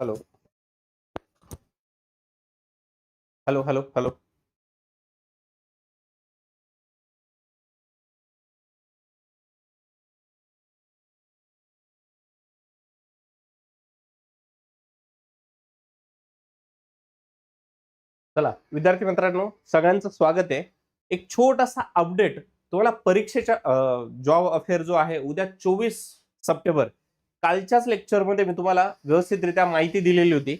Hello. Hello hello hello. चला विद्यार्थी मित्रांनो सगळ्यांचं स्वागत आहे. एक छोटासा अपडेट तुम्हाला परीक्षेच्या जॉब अफेअर जो आहे उद्या चोवीस सप्टेंबर कालच्याच लेक्चरमध्ये मी तुम्हाला व्यवस्थितरित्या माहिती दिलेली होती.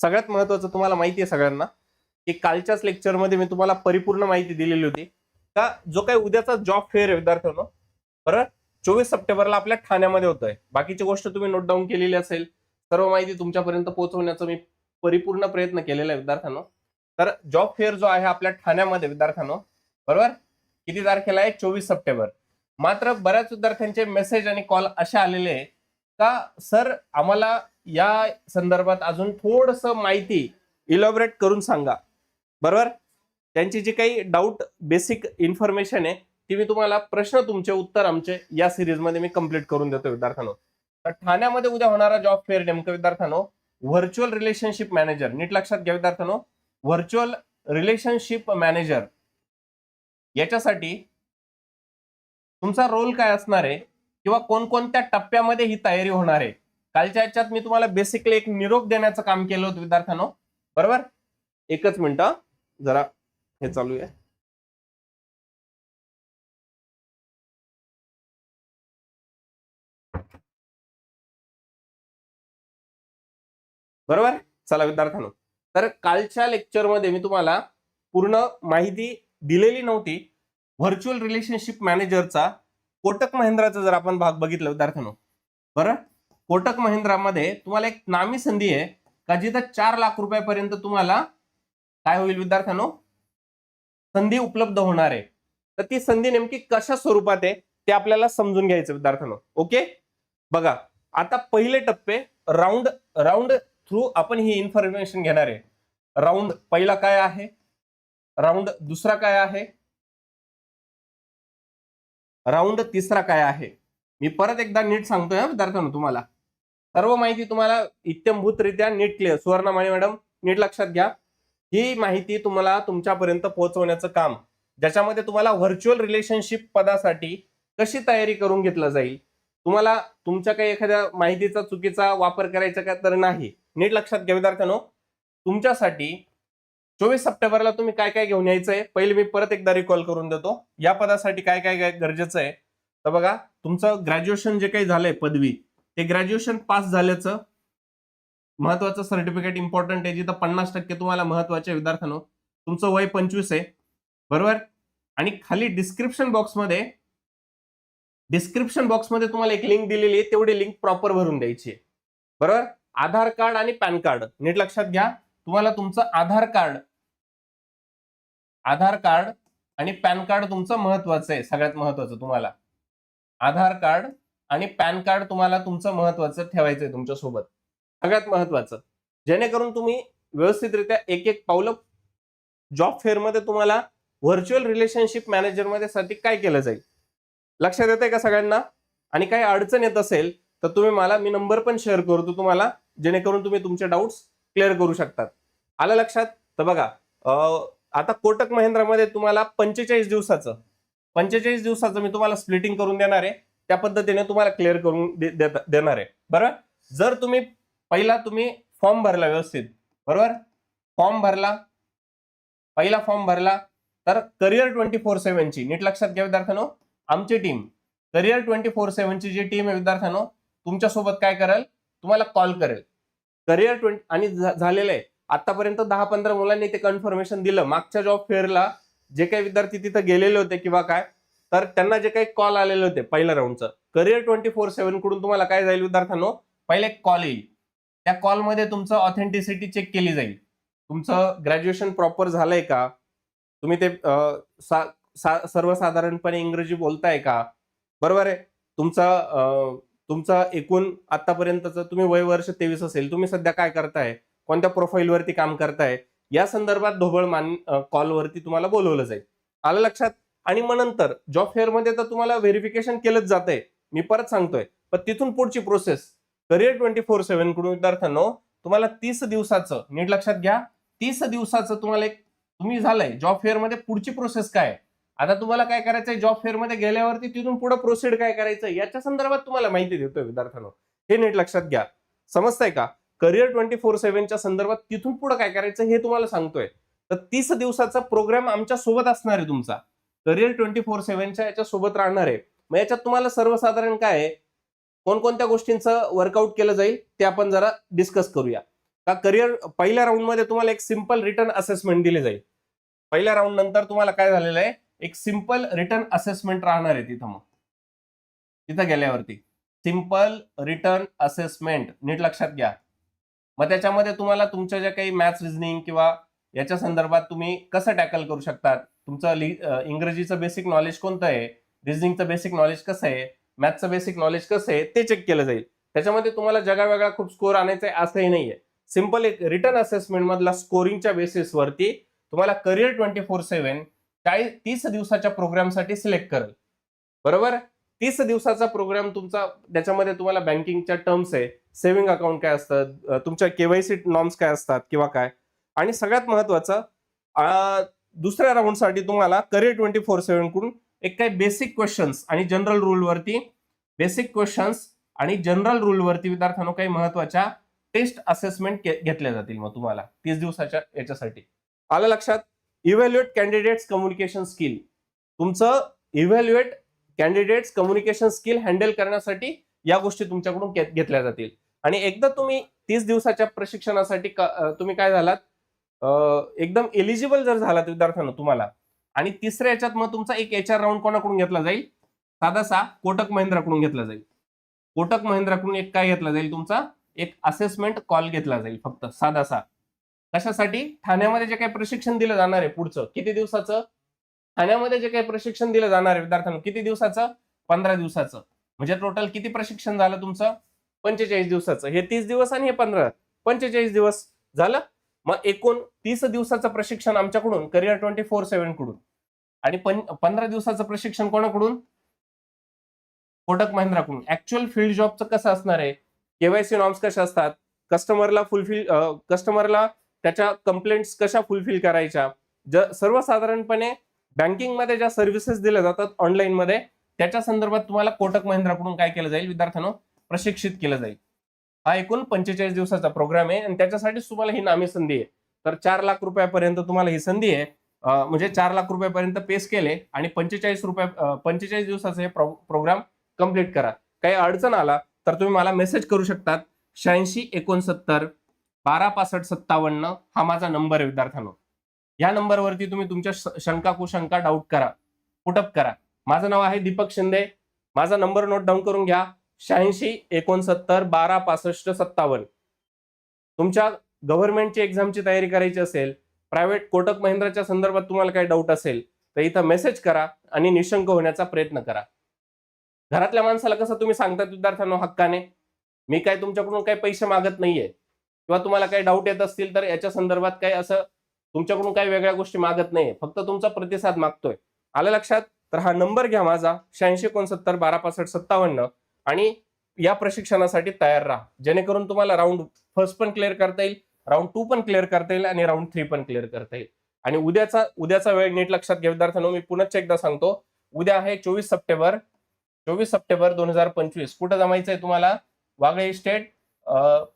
सगळ्यात महत्वाचं तुम्हाला माहिती आहे सगळ्यांना की कालच्याच लेक्चरमध्ये मी तुम्हाला परिपूर्ण माहिती दिलेली होती. का जो काही उद्याचा जॉब फेअर आहे विद्यार्थ्यांनो बरोबर चोवीस सप्टेंबरला आपल्या ठाण्यामध्ये होतोय. बाकीची गोष्ट तुम्ही नोट डाऊन केलेली असेल सर्व माहिती तुमच्यापर्यंत पोहोचवण्याचा मी परिपूर्ण प्रयत्न केलेला आहे विद्यार्थ्यांनो. तर जॉब फेअर जो आहे आपल्या ठाण्यामध्ये विद्यार्थ्यांनो बरोबर? किती तारखेला आहे? चोवीस सप्टेंबर. मात्र बऱ्याच विद्यार्थ्यांचे मेसेज आणि कॉल असे आलेले आहे का सर आम्हाला या संदर्भात अजून थोडस माहिती इलॉबरेट करून सांगा. बरोबर? त्यांची जी काही डाऊट बेसिक इन्फॉर्मेशन आहे ती मी तुम्हाला प्रश्न तुमचे उत्तर आमचे या सिरीजमध्ये मी कंप्लीट करून देतो विद्यार्थ्यांनो. तर ठाण्यामध्ये उद्या होणारा जॉब फेअर नेमकं विद्यार्थ्यांनो व्हर्च्युअल रिलेशनशिप मॅनेजर नीट लक्षात घ्या विद्यार्थ्यांनो. व्हर्च्युअल रिलेशनशिप मॅनेजर याच्यासाठी तुमचा रोल काय असणार आहे? किंवा कोणकोणत्या टप्प्यामध्ये ही तयारी होणार आहे? कालच्या याच्यात मी तुम्हाला बेसिकली एक निरोप देण्याचं काम केलं होतं विद्यार्थ्यांनो. बरोबर? एकच मिनिट जरा हे चालू आहे. बरोबर? चला विद्यार्थ्यांनो. तर कालच्या लेक्चरमध्ये मी तुम्हाला पूर्ण माहिती दिलेली नव्हती. व्हर्च्युअल रिलेशनशिप मॅनेजरचा कोटक महिंद्राचा जर आपण भाग बघितला विद्यार्थ्यांनो. बरं? कोटक महिंद्रामध्ये तुम्हाला एक नामी संधी आहे का जिथं चार लाख रुपयापर्यंत तुम्हाला काय होईल विद्यार्थ्यांनो? संधी उपलब्ध होणार आहे. तर ती संधी नेमकी कशा स्वरूपात आहे ते आपल्याला समजून घ्यायचं विद्यार्थ्यांनो. ओके? बघा आता पहिले टप्पे राऊंड राऊंड थ्रू आपण ही इन्फॉर्मेशन घेणार आहे. राऊंड पहिला काय आहे? राऊंड दुसरा काय आहे? राऊंड तिसरा काय आहे? मी परत एकदा नीट सांगतोय विद्यार्थ्यांनो तुम्हाला. सर्व माहिती तुम्हाला इत्यंभूतरित्या नीट क्लिअर सुवर्णामाळी मॅडम नीट लक्षात घ्या. ही माहिती तुम्हाला तुमच्यापर्यंत पोहोचवण्याचं काम ज्याच्यामध्ये तुम्हाला व्हर्च्युअल रिलेशनशिप पदासाठी कशी तयारी करून घेतलं जाईल? तुम्हाला तुमच्या काही एखाद्या माहितीचा चुकीचा वापर करायचा का? तर नाही. नीट लक्षात घ्या विद्यार्थ्यांनो. तुमच्यासाठी चोवीस सप्टेंबरला तुम्ही काय काय घेऊन यायचंय? पहिले मी परत एकदा रिकॉल करून देतो. या पदासाठी काय काय काय गरजेचं आहे? तर बघा तुमचं ग्रॅज्युएशन जे काही झालंय पदवी ते ग्रॅज्युएशन पास झाल्याचं महत्वाचं सर्टिफिकेट इम्पॉर्टंट आहे जिथं पन्नास टक्के तुम्हाला महत्त्वाचे विद्यार्थ्यांनो तुमचं वय पंचवीस आहे. बरोबर? आणि खाली डिस्क्रिप्शन बॉक्समध्ये डिस्क्रिप्शन बॉक्समध्ये तुम्हाला एक लिंक दिलेली आहे तेवढी लिंक प्रॉपर भरून द्यायची आहे. बरोबर? आधार कार्ड आणि पॅन कार्ड नीट लक्षात घ्या. तुम्हाला तुमचं आधार कार्ड आधार कार्ड आणि पॅन कार्ड तुमचं महत्वाचं आहे सगळ्यात महत्वाचं तुम्हाला. आधार कार्ड आणि पॅन कार्ड तुम्हाला तुमचं महत्वाचं ठेवायचं आहे तुमच्यासोबत सगळ्यात महत्वाचं. जेणेकरून तुम्ही व्यवस्थितरित्या एक एक पावलं जॉब फेअरमध्ये तुम्हाला व्हर्च्युअल रिलेशनशिप मॅनेजरमध्ये साठी काय केलं जाईल? लक्षात येत आहे का सगळ्यांना? आणि काही अडचण येत असेल तर तुम्ही मला मी नंबर पण शेअर करतो तुम्हाला जेणेकरून तुम्ही तुमचे डाऊट्स क्लिअर करू शकतात. आलं लक्षात? तर बघा आता कोटक महिंद्रामध्ये तुम्हाला पंचेचाळीस दिवसाचं पंचेचाळीस दिवसाचं मी तुम्हाला स्प्लिटिंग करून देणार आहे. त्या पद्धतीने तुम्हाला क्लिअर करून देणार आहे. बरोबर जर तुम्ही पहिला तुम्ही फॉर्म भरला व्यवस्थित. बरोबर? फॉर्म भरला. पहिला फॉर्म भरला तर करिअर ट्वेंटी फोर सेव्हनची नीट लक्षात घ्या विद्यार्थ्यानो. आमची टीम करिअर ट्वेंटी फोर सेव्हनची जी टीम आहे विद्यार्थ्यानो तुमच्यासोबत काय करेल? तुम्हाला कॉल करेल. करिअर ट्वेंटी आणि झालेलं आहे. आतापर्यंत दहा पंधरा मुलांनी ते कन्फर्मेशन दिलं. मागच्या जॉब फेअरला जे काही विद्यार्थी तिथं गेलेले होते किंवा काय तर त्यांना जे काही कॉल आलेले होते पहिल्या राऊंडचं करिअर ट्वेंटी फोर सेव्हनकडून तुम्हाला काय जाईल विद्यार्थ्यांनो? पहिले कॉल येईल. त्या कॉलमध्ये तुमचं ऑथेंटिसिटी चेक केली जाईल. तुमचं ग्रॅज्युएशन प्रॉपर झालंय का? तुम्ही ते सर्वसाधारणपणे इंग्रजी बोलताय का? बरोबर आहे. तुमचा तुमचा एकूण आतापर्यंतचं तुम्ही वय वर्ष तेवीस असेल तुम्ही सध्या काय करताय? कोणत्या प्रोफाईलवरती काम करताय? या संदर्भात ढोबळ मान कॉलवरती तुम्हाला बोलवलं जाईल. आलं लक्षात? आणि मग नंतर जॉब फेअरमध्ये तर तुम्हाला व्हेरिफिकेशन केलंच जात आहे मी परत सांगतोय. पण तिथून पुढची प्रोसेस करिअर ट्वेंटी फोर सेव्हनकडून विद्यार्थ्यांनो तुम्हाला तीस दिवसाचं नीट लक्षात घ्या तीस दिवसाचं तुम्हाला एक तुम्ही झालंय जॉब फेअरमध्ये पुढची प्रोसेस काय? आहे? आता तुम्हाला काय करायचंय? जॉब फेअरमध्ये गेल्यावरती तिथून पुढे प्रोसीड काय करायचं याच्या संदर्भात तुम्हाला माहिती देतोय विद्यार्थ्यांनो. हे नीट लक्षात घ्या. समजतंय का? करिअर ट्वेंटी फोर सेव्हनच्या संदर्भात तिथून पुढे काय करायचं हे तुम्हाला सांगतोय. तर तीस दिवसाचा प्रोग्राम आमच्यासोबत असणार आहे तुमचा. करिअर ट्वेंटी फोर सेव्हनच्या याच्या सोबत राहणार आहे. मग याच्यात तुम्हाला सर्वसाधारण काय आहे? कोणकोणत्या गोष्टींचं वर्कआउट केलं जाईल ते आपण जरा डिस्कस करूया. का करिअर पहिल्या राऊंडमध्ये तुम्हाला एक सिंपल रिटर्न असेसमेंट दिले जाईल. पहिल्या राऊंड नंतर तुम्हाला काय झालेलं आहे? एक सिंपल रिटर्न असेसमेंट राहणार आहे तिथं मग. तिथं गेल्यावरती. सिंपल रिटर्न असेसमेंट नीट लक्षात घ्या. मग त्याच्यामध्ये तुम्हाला तुमच्या ज्या काही मॅथ्स रिझनिंग किंवा याच्या संदर्भात तुम्ही कसं टॅकल करू शकतात? तुमचं इंग्रजीचं बेसिक नॉलेज कोणतं आहे? रिझनिंगचं बेसिक नॉलेज कसं आहे? मॅथ्सचं बेसिक नॉलेज कसं आहे? ते चेक केलं जाईल. त्याच्यामध्ये तुम्हाला जगावेगळा खूप स्कोर आणायचा आहे असंही नाहीये. सिंपल एक रिटर्न असेसमेंट मधला स्कोरिंगच्या बेसिसवरती तुम्हाला करिअर ट्वेंटी फोर सेव्हन चाळीस तीस दिवसाच्या प्रोग्रामसाठी सिलेक्ट करेल. बरोबर? तीस दिवसाचा प्रोग्राम तुमचा त्याच्यामध्ये तुम्हाला बँकिंगच्या टर्म्स आहे सेव्हिंग अकाउंट काय असतं? तुमच्या केवायसी नॉर्म्स काय असतात किंवा काय? आणि सगळ्यात महत्वाचं दुसऱ्या राऊंडसाठी तुम्हाला करिअर ट्वेंटी फोर सेव्हनकडून एक काही बेसिक क्वेश्चन्स आणि जनरल रूल वरती बेसिक क्वेश्चन्स आणि जनरल रूल वरती काही महत्त्वाच्या टेस्ट असेसमेंट घेतल्या जातील मग तुम्हाला. तीस दिवसाच्या याच्यासाठी. आलं लक्षात? इव्हॅल्युएट कॅन्डिडेट्स कम्युनिकेशन स्किल तुमचं evaluate candidates communication skill handle करण्यासाठी या गोष्टी तुमच्याकडून घेतल्या जातील. आणि एकदा तुम्ही तीस दिवसाच्या प्रशिक्षणासाठी तुम्ही काय झालात? एकदम एलिजिबल जर झालात विद्यार्थ्यांना तुम्हाला आणि तिसऱ्या याच्यात मग तुमचा एक एच आर राऊंड कोणाकडून घेतला जाईल? साधासा कोटक महिंद्राकडून घेतला जाईल. कोटक महिंद्राकडून एक काय घेतला जाईल तुमचा? एक असेसमेंट कॉल घेतला जाईल फक्त साधासा कशासाठी? ठाण्यामध्ये जे काही प्रशिक्षण दिलं जाणार आहे पुढचं किती दिवसाचं? ठाण्यामध्ये जे काही प्रशिक्षण दिलं जाणार आहे विद्यार्थ्यांना किती दिवसाचं? पंधरा दिवसाचं. म्हणजे टोटल किती प्रशिक्षण झालं तुमचं? पंचेचाळीस दिवसाचं. हे तीस दिवस आणि हे पंधरा. पंचेचाळीस दिवस झालं. मग एकूण तीस दिवसाचं प्रशिक्षण आमच्याकडून करिअर ट्वेंटी फोर सेव्हनकडून. आणि पं- पंधरा दिवसाचं प्रशिक्षण कोणाकडून? कोटक महिंद्राकडून. ऍक्च्युअल फील्ड जॉबचं कसं असणार आहे? केवायसी नॉर्म्स कशा असतात? कस्टमरला फुलफिल कस्टमरला त्याच्या कंप्लेंट्स कशा फुलफिल करायच्या? ज सर्वसाधारणपणे बँकिंगमध्ये ज्या सर्व्हिसेस दिल्या जातात ऑनलाईनमध्ये त्याच्या संदर्भात तुम्हाला कोटक महिंद्राकडून काय केलं जाईल विद्यार्थ्यांनो? प्रशिक्षित केलं जाईल. हा एकूण पंचेचाळीस दिवसाचा प्रोग्राम आहे आणि त्याच्यासाठीच तुम्हाला ही नामी संधी आहे. तर चार लाख रुपयापर्यंत तुम्हाला ही संधी आहे. म्हणजे चार लाख रुपयापर्यंत पेस केले आणि पंचेचाळीस रुपया पंचेचाळीस दिवसाचा हे प्रोग्राम कंप्लीट करा. काही अडचण आला तर तुम्ही मला मेसेज करू शकतात. शहाऐंशी एकोणसत्तर बारा पासष्ट सत्तावन्न हा माझा नंबर आहे विद्यार्थ्यांनो. या नंबरवरती तुम्ही तुमच्या शंका कुशंका डाऊट करा. पुटअप करा. माझं नाव आहे दीपक शिंदे. माझा नंबर नोट डाऊन करून घ्या. शहाऐंशी एकोणसत्तर बारा पासष्ट सत्तावन्न. तुमच्या गव्हर्नमेंटची एक्झामची तयारी करायची असेल प्रायव्हेट कोटक महिंद्राच्या संदर्भात तुम्हाला काही डाऊट असेल तर इथं मेसेज करा आणि निशंक होण्याचा प्रयत्न करा. घरातल्या माणसाला कसं तुम्ही सांगतात विद्यार्थ्यांना हक्काने? मी काय तुमच्याकडून काही पैसे मागत नाहीये. किंवा तुम्हाला काही डाऊट येत असतील तर याच्या संदर्भात काही असं तुमच्याकडून काही वेगळ्या गोष्टी मागत नाहीये. फक्त तुमचा प्रतिसाद मागतोय. आलं लक्षात? तर हा नंबर घ्या माझा शहाऐंशी एकोणसत्तर बारा पासष्ट सत्तावन्न आणि या प्रशिक्षणासाठी तयार राहा. जेणेकरून तुम्हाला राऊंड फर्स्ट पण क्लिअर करता येईल राऊंड टू पण क्लिअर करता येईल आणि राऊंड थ्री पण क्लिअर करता येईल. आणि उद्याचा उद्याचा वेळ नीट लक्षात घ्या. विद्यार्थ्यांनो मी पुनश्च एकदा सांगतो उद्या आहे चोवीस सप्टेंबर चोवीस सप्टेंबर दोन हजार पंचवीस. कुठं जमायचं आहे तुम्हाला वागळे स्टेट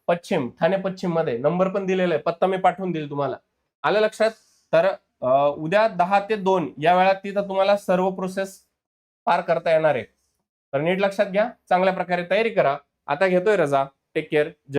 पश्चिम ठाणे पश्चिममध्ये नंबर पण दिलेला आहे पत्ता मी पाठवून देईल तुम्हाला. आलं लक्षात? तर उद्या दहा ते दोन या वेळात तिथं तुम्हाला सर्व प्रोसेस पार करता येणार आहे तर नीट लक्षात घ्या चांगल्या प्रकारे तयारी करा. आता घेतोय रजा. Take care